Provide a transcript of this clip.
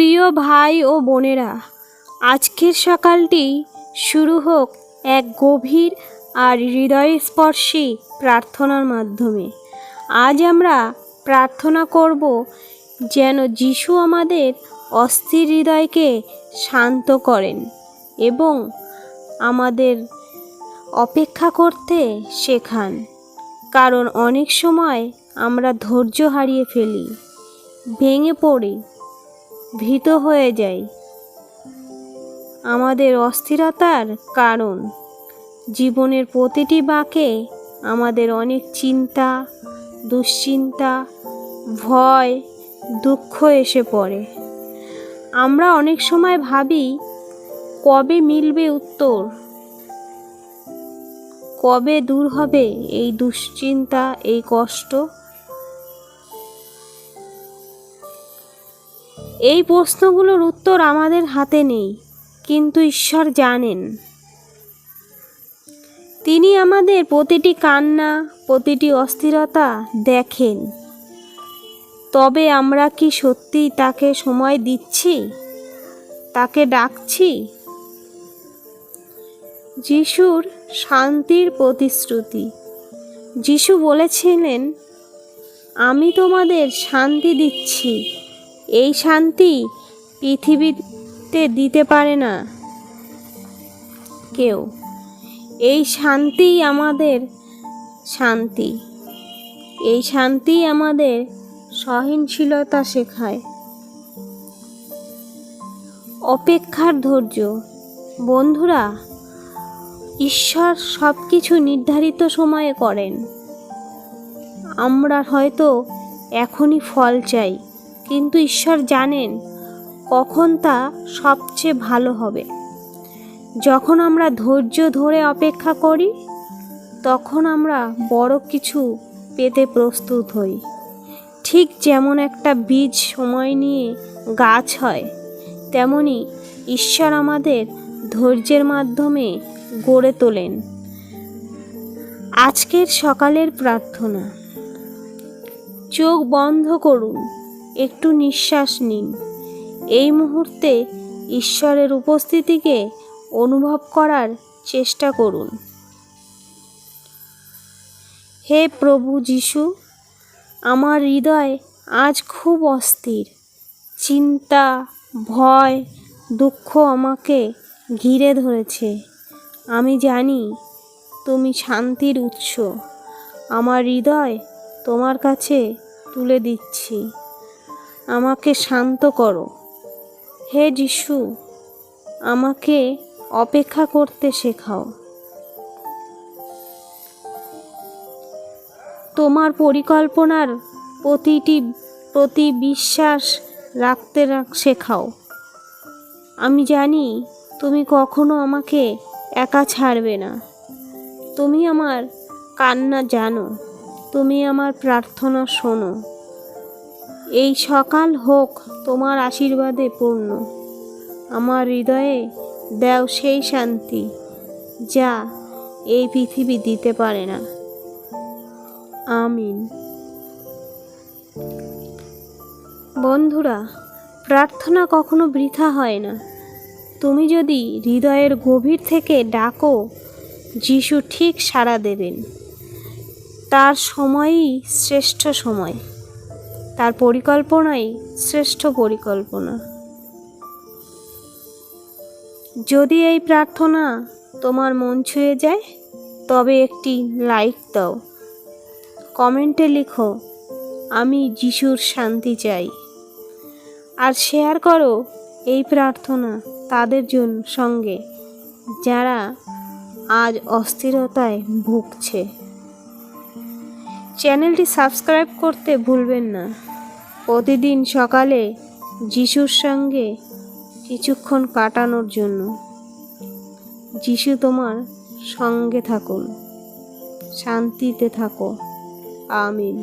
প্রিয় ভাই ও বোনেরা, আজকের সকালটি শুরু হোক এক গভীর আর হৃদয়স্পর্শী প্রার্থনার মাধ্যমে। আজ আমরা প্রার্থনা করব যেন যিশু আমাদের অস্থির হৃদয়কে শান্ত করেন এবং আমাদের অপেক্ষা করতে শেখান। কারণ অনেক সময় আমরা ধৈর্য হারিয়ে ফেলি, ভেঙে পড়ি ভীত হয়ে যাই। আমাদের অস্থিরতার কারণ। জীবনের প্রতিটি বাঁকে আমাদের অনেক চিন্তা, দুশ্চিন্তা, ভয়, দুঃখ এসে পড়ে। আমরা অনেক সময় ভাবি, কবে মিলবে উত্তর? কবে দূর হবে এই দুশ্চিন্তা, এই কষ্ট? এই প্রশ্নগুলোর উত্তর আমাদের হাতে নেই, কিন্তু ঈশ্বর জানেন। তিনি আমাদের প্রতিটি কান্না, প্রতিটি অস্থিরতা দেখেন। তবে আমরা কি সত্যিই তাকে সময় দিচ্ছি? তাকে ডাকছি? যিশুর শান্তির প্রতিশ্রুতি। যিশু বলেছিলেন, আমি তোমাদের শান্তি দিচ্ছি। এই শান্তি পৃথিবীতে দিতে পারে না কেউ। এই শান্তিই আমাদের শান্তি। এই শান্তি আমাদের সহনশীলতা শেখায়। অপেক্ষার ধৈর্য। বন্ধুরা, ঈশ্বর সব কিছু নির্ধারিত সময়ে করেন। আমরা হয়তো এখনই ফল চাই। কিন্তু ঈশ্বর জানেন কখন তা সবচেয়ে ভালো হবে। যখন আমরা ধৈর্য ধরে অপেক্ষা করি, তখন আমরা বড় কিছু পেতে প্রস্তুত হই। ঠিক যেমন একটা বীজ সময় নিয়ে গাছ হয়, তেমনি ঈশ্বর আমাদের ধৈর্যের মাধ্যমে গড়ে তোলেন। আজকের সকালের প্রার্থনা, চোখ বন্ধ করুন। একটু নিঃশ্বাস নিন। এই মুহূর্তে ঈশ্বরের উপস্থিতিকে অনুভব করার চেষ্টা করুন। হে প্রভু যিশু, আমার হৃদয় আজ খুব অস্থির। চিন্তা, ভয়, দুঃখ আমাকে ঘিরে ধরেছে। আমি জানি তুমি শান্তির উৎস। আমার হৃদয় তোমার কাছে তুলে দিচ্ছি। আমাকে শান্ত করো। হে যিশু, আমাকে অপেক্ষা করতে শেখাও। তোমার পরিকল্পনার প্রতিটি, প্রতি বিশ্বাস রাখতে রাখ- শেখাও। আমি জানি তুমি কখনো আমাকে একা ছাড়বে না। তুমি আমার কান্না জানো। তুমি আমার প্রার্থনা শোনো। এই সকাল হোক তোমার আশীর্বাদে পূর্ণ। আমার হৃদয়ে দেও সেই শান্তি যা এই পৃথিবী দিতে পারে না। আমিন। বন্ধুরা, প্রার্থনা কখনো বৃথা হয় না। তুমি যদি হৃদয়ের গভীর থেকে ডাকো, যিশু ঠিক সাড়া দেবেন। তার সময়ই শ্রেষ্ঠ সময়। তার পরিকল্পনাই শ্রেষ্ঠ পরিকল্পনা। যদি এই প্রার্থনা তোমার মন ছুঁয়ে যায়, তবে একটি লাইক দাও। কমেন্টে লিখো, আমি যিশুর শান্তি চাই। আর শেয়ার করো এই প্রার্থনা তাদের জন্য সঙ্গে, যারা আজ অস্থিরতায় ভুগছে। চ্যানেলটি সাবস্ক্রাইব করতে ভুলবেন না। প্রতিদিন সকালে যিশুর সঙ্গে কিছুক্ষণ কাটানোর জন্য। যিশু তোমার সঙ্গে থাকুন। শান্তিতে থাকো। আমিন।